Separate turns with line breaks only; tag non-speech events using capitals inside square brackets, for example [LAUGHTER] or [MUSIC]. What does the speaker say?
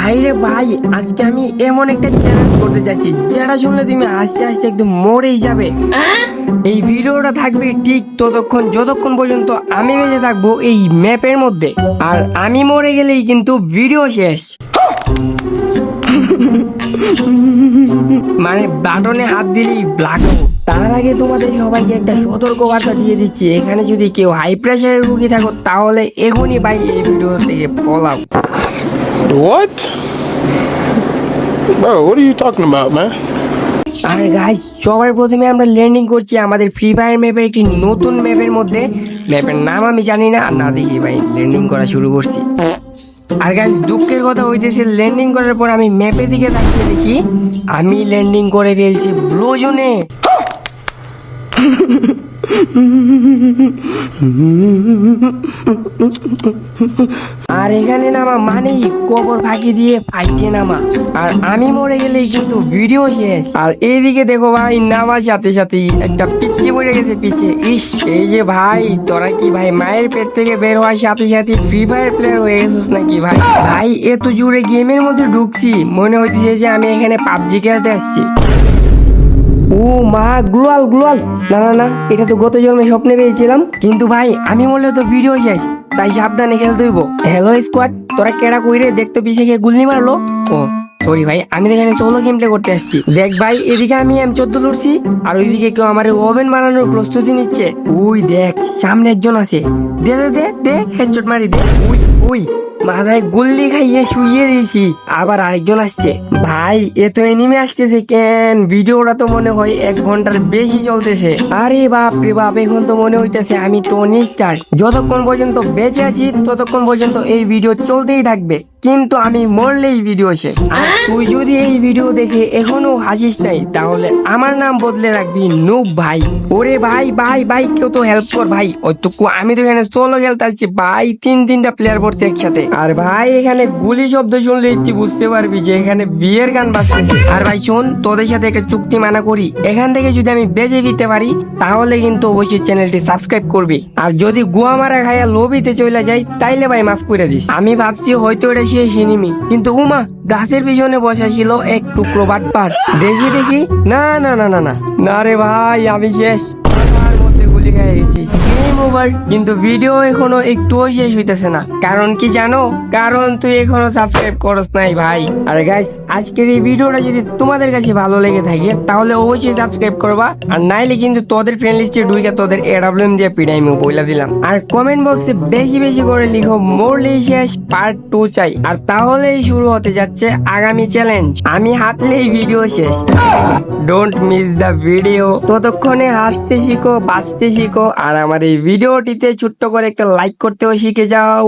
ভাই রে ভাই, আজকে আমি এমন একটা চ্যালেঞ্জ করতে যাচ্ছি, যেটা শুনলে তুমি আস্তে আস্তে একদম মরেই যাবে। এই ভিডিওটা থাকবে ঠিক ততক্ষণ, যতক্ষণ পর্যন্ত আমি বেঁচে থাকব এই ম্যাপের মধ্যে। আর আমি মরে গেলেই কিন্তু ভিডিও শেষ। মানে বাটনে হাত দিলেই ব্ল্যাক তার আগে তোমাদের সবাইকে একটা সতর্ক বার্তা দিয়ে দিচ্ছি, এখানে যদি কেউ হাই প্রেশারের রুগী থাকো, তাহলে এখনই ভাই এই ভিডিও থেকে pulao
What? Bro, what are you talking about, man?
আর গাইস সবার প্রথমে আমরা ল্যান্ডিং করছি আমাদের ফ্রি ফায়ার ম্যাপের একটি নতুন ম্যাপের মধ্যে ম্যাপের নাম আমি জানি না আর না দেখি ভাই ল্যান্ডিং করা শুরু করছি আর গাইস দুঃখের কথা হইতেছে ল্যান্ডিং করার পর আমি ম্যাপের দিকে তাকিয়ে দেখি আমি ল্যান্ডিং করে ফেলছি ব্লু জোনে [LAUGHS] আর এখানে নামা মানেই কবর ফাঁকি দিয়ে ফাইটে নামা। আর আমি মরে গেলেই কিন্তু ভিডিও শেষ। আর এইদিকে দেখো ভাই, নামার সাথে সাথে একটা পিচ্ছি মরে গেছে পিছে। ইস, এই যে ভাই, তোরা কি ভাই মায়ের পেট থেকে বের হওয়ার সাথে সাথে ফ্রি ফায়ার প্লেয়ার হয়ে গেছিস নাকি ভাই? ভাই, এত জুড়ে গেমের মধ্যে ঢুকছি, মনে হচ্ছে যে আমি এখানে পাবজি খেলতে আসছি। ও মা, গ্লোয়াল গ্লোয়াল। না না না, এটা তো গত জন্মে স্বপ্নে পেয়েছিলাম। কিন্তু ভাই, আমি বললে তো ভিডিও শেষ তাই সাবধানে খেলতে হইব হ্যালো স্কোয়াড তোরা কেডা কইরে দেখতো পিছে গিয়ে গুল্লি মারলো। ও সরি ভাই, আমি এখানে সোলো গেম প্লে করতে আসছি। দেখ ভাই, এদিকে আমি এম চোদ্দ লড়ছি, আর ওইদিকে কেউ আমার ওভেন বানানোর প্রস্তুতি নিচ্ছে। ওই দেখ, সামনে একজন আছে। দে দে দে দে হেডশট মারি দে। উই উই মাথায় গুল্লি খাইয়ে শুইয়ে দিয়েছি। আবার আরেকজন আসছে। ভাই এ তো এনিমে আসতেছে কেন? ভিডিওটা তো মনে হয় এক ঘণ্টার বেশি চলতেছে। আরে বাপ রে বাপ এখন তো মনে হইতেছে আমি টনি স্টার যতক্ষণ পর্যন্ত বেঁচে আছি ততক্ষণ পর্যন্ত এই ভিডিও চলতেই থাকবে। কিন্তু আমি মরলেই ভিডিও শেষ। আর তুই যদি এই ভিডিও দেখে এখনও হাসিস নাই তাহলে আমার নাম বদলে রাখবি নুব ভাই। ওরে ভাই ভাই ভাই কেউ তো হেল্প কর ভাই। ওইটুকু আমি তো এখানে চলো খেলতে আসছি। ভাই তিন তিনটা প্লেয়ার পড়ছে একসাথে। আর ভাই এখানে গুলি শব্দ শুনলে তুই বুঝতে পারবি যে এখানে বিয়ের গান বাজতেছে আর ভাই, শোন, তোদের সাথে একটা চুক্তি মানা করি। এখান থেকে যদি আমি বেঁচে ফিরতে পারি, তাহলে কিন্তু অবশ্যই চ্যানেলটি সাবস্ক্রাইব করবি। আর যদি গুয়া মারা খাইয়া লোভিতে চলে যাই, তাইলে ভাই মাফ করে দিস। আমি ভাবছি হয়তো এটা শেষ এনিমি কিন্তু উমা গাছের পিছনে বসা ছিল এক টুকরো বাটপার। দেখি দেখি। না না না না। না রে ভাই, আমি শেষ। মাথার মধ্যে গেছি গেম ওভার কিন্তু ভিডিও এখনও একটুও শেষ হইতেছে না। কারণ কি জানো? কারণ তুই এখনও সাবস্ক্রাইব করস নাই ভাই। আরে গাইস আজকের এই ভিডিওটা যদি তোমাদের কাছে ভালো লেগে থাকে, তাহলে অবশ্যই সাবস্ক্রাইব করবা। আর নাইলে কিন্তু তোদের ফ্রেন্ড লিস্টে ঢুকে তোদের এডাব্লিউএম দিয়ে পিডাইমে বইলা দিলাম। আর কমেন্ট বক্সে বেশি বেশি করে লিখো মরলেই শেষ পার্ট টু চাই। আর তাহলেই শুরু হতে যাচ্ছে আগামী চ্যালেঞ্জ আমি হাঁটলেই ভিডিও শেষ। ডোন্ট মিস দ্য ভিডিও ততক্ষণে হাসতে শিখো, বাঁচতে শিখো। আর আমার এই ভিডিওটিতে ছোট্ট করে একটা লাইক করতেও শিখে যাও।